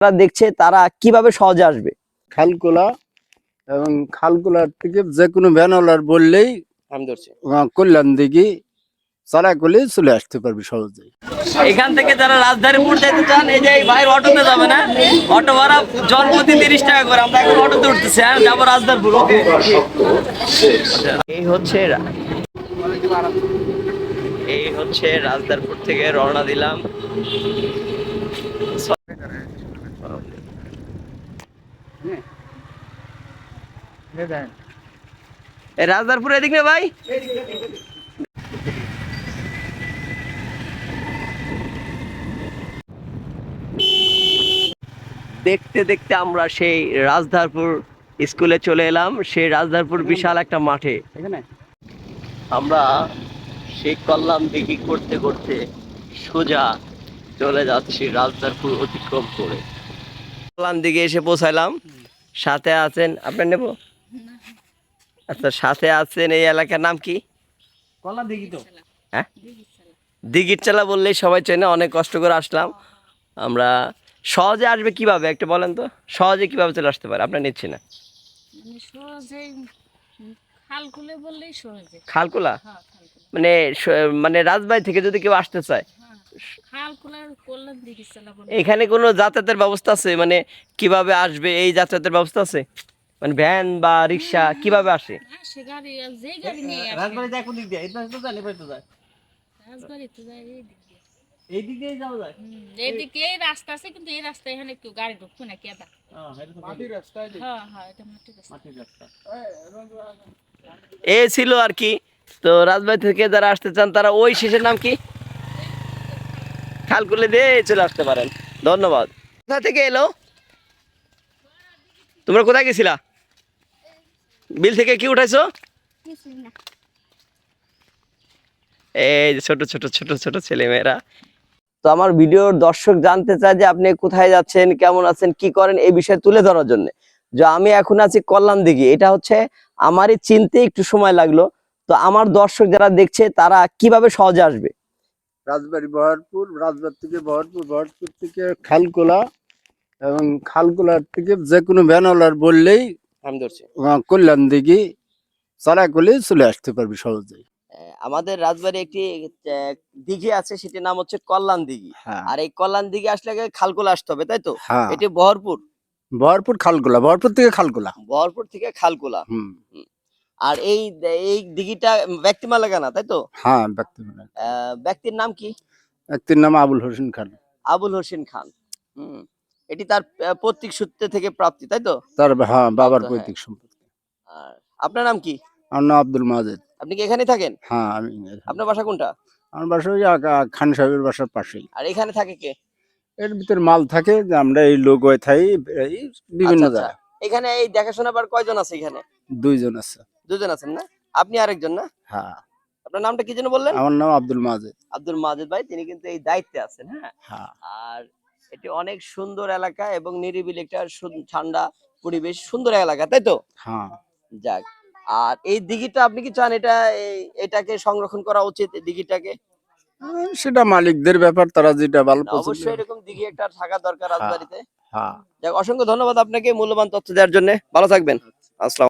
যারা দেখছে তারা কীভাবে সহজে আসবে। খালকোলা এবং খালকোলার থেকে যে কোনো ভ্যানওয়ালার বললেই আমি ধরছি। আহ, কল্যাণ দিঘি চারা করলে চলে আসতে পারবে সহজেই। এখান থেকে যারা রাজধানীপুর যেতে চান এই যে এই ভাইয়ের অটোতে যাবে না? অটো ভাড়া জনপ্রতি তিরিশ টাকা করে। আমরা এখন অটোতে উঠতেছি হ্যাঁ? যাব রাজধানীপুর এই হচ্ছে এই হচ্ছে রাজধানীপুর থেকে রওনা দিলাম। এই রাজধানীপুর এদিক না ভাই। দেখতে দেখতে আমরা সেই রাজধারপুর স্কুলে চলে এলাম। সেই রাজধারপুর বিশাল একটা মাঠে। আমরা সেই কল্যাণ দিঘি করতে করতে সোজা চলে যাচ্ছি রাজধারপুর অতিক্রম করে। কল্যাণ দিঘি এসে পৌঁছাইলাম। সাথে আছেন আপনার নেব? আচ্ছা সাথে আছেন এই এলাকার নাম কি? কলা দেখি তো। হ্যাঁ? দিঘির চালা বললেই সবাই চেনে অনেক কষ্ট করে আসলাম। আমরা সহজে আসবে কীভাবে একটা বলেন তো? সহজে কীভাবে চলে আসতে পারে? আপনার নিচ্ছি না। মানে খাল খুলে বললেই সহজে। খালকুলা হ্যাঁ খাল খুলে। মানে মানে রাজবাড়ি থেকে যদি কেউ আসতে চায় এখানে কোনো যাতায়াতের ব্যবস্থা আছে? মানে কীভাবে আসবে এই যাতায়াতের ব্যবস্থা আছে? মানে ভ্যান বা রিক্সা কীভাবে আসে? হ্যাঁ সে গাড়ি আর যে গাড়ি নিয়ে আসে। হ্যাঁ হ্যাঁ হ্যাঁ এ ছিল আর কি। তো রাজবাড়ি থেকে যারা আসতে চান তারা ওই শেষের নাম কি? খালকুলে দিয়ে চলে আসতে পারেন। ধন্যবাদ। কোথা থেকে এলো? তোমরা কোথায় গেছিলা? বিল থেকে কি উঠাইছো? এই যে ছোট ছোট ছোট ছোট ছেলে মেয়েরা তো আমার ভিডিওর দর্শক জানতে চায় যে আপনি কোথায় যাচ্ছেন, কেমন আছেন, কি করেন, এই বিষয়ে তুলে ধরার জন্য। যে আমি এখন আছি কল্যাণ দিঘি এটা হচ্ছে আমারই চিনতে একটু সময় লাগল। তো আমার দর্শক যারা দেখছে, তারা কীভাবে সহজে আসবে? রাজবাড়ি বহরপুর রাজবাড়ি থেকে বহরপুর বহরপুর থেকে খালকোলা এবং খালকোলার থেকে যে কোনো ভ্যানওয়ালার বললেই আমি ধরছি। কল্যাণ দিঘি চারা করলে চলে আসতে পারবি সহজেই। আমাদের রাজবাড়ি একটি দিঘি আছে সেটির নাম হচ্ছে কল্যাণ দিঘি। হ্যাঁ। আর এই কল্যাণ দিঘি আসলে আগে খালকোলা আসতে হবে তাই তো? হ্যাঁ। এটি বহরপুর বহরপুর খালকোলা বহরপুর থেকে খালকোলা। বহরপুর থেকে খালকোলা। হুম। আর এই এই দিঘিটা ব্যক্তি মালিকানা তাই তো? হ্যাঁ ব্যক্তি ব্যক্তির নাম কি? ব্যক্তির নাম আবুল হোসেন খান। আবুল হোসেন খান। হুম এটি তার পৈতৃক সূত্রে থেকে প্রাপ্তি তাই তো? তার হ্যাঁ বাবার হ্যাঁ। পৈতৃক সম্পত্তি। আর আপনার নাম কি? আমার নাম আব্দুল মাজেদ। আপনি কি এখানে থাকেন? হ্যাঁ আমি আপনার বাসা কোনটা? আমার বাসা ওই খান সাহেবের বাসার পাশেই। আর এখানে থাকে কে? এর ভিতরে মাল থাকে যে আমরা এই লোক হয়ে এই বিভিন্ন আচ্ছা, আচ্ছা। জায়গায়। এখানে এই দেখাশোনা বার কয়জন আছে এখানে? দুইজন আছে। দুজন আছেন না? আপনি আরেকজন না? হ্যাঁ। আপনার নামটা কি যেন বললেন? আমার নাম আব্দুল মাজেদ। আব্দুল মাজেদ ভাই তিনি কিন্তু এই দায়িত্বে আছেন হ্যাঁ? হ্যাঁ। আর এটি অনেক সুন্দর এলাকা এবং নিরিবিলি একটা ঠান্ডা পরিবেশ সুন্দর এলাকা তাই তো? হ্যাঁ। যাক আর এই দিঘিটা আপনি কি চান এটা এটাকে সংরক্ষণ করা উচিত এই দিঘিটাকে? সেটা মালিকদের ব্যাপার তারা যেটা ভালো অবশ্যই এরকম দিঘি একটা থাকা দরকার রাজবাড়িতে। হ্যাঁ। যাক অসংখ্য ধন্যবাদ আপনাকে মূল্যবান তথ্য দেওয়ার জন্য। ভালো থাকবেন। আসসালাম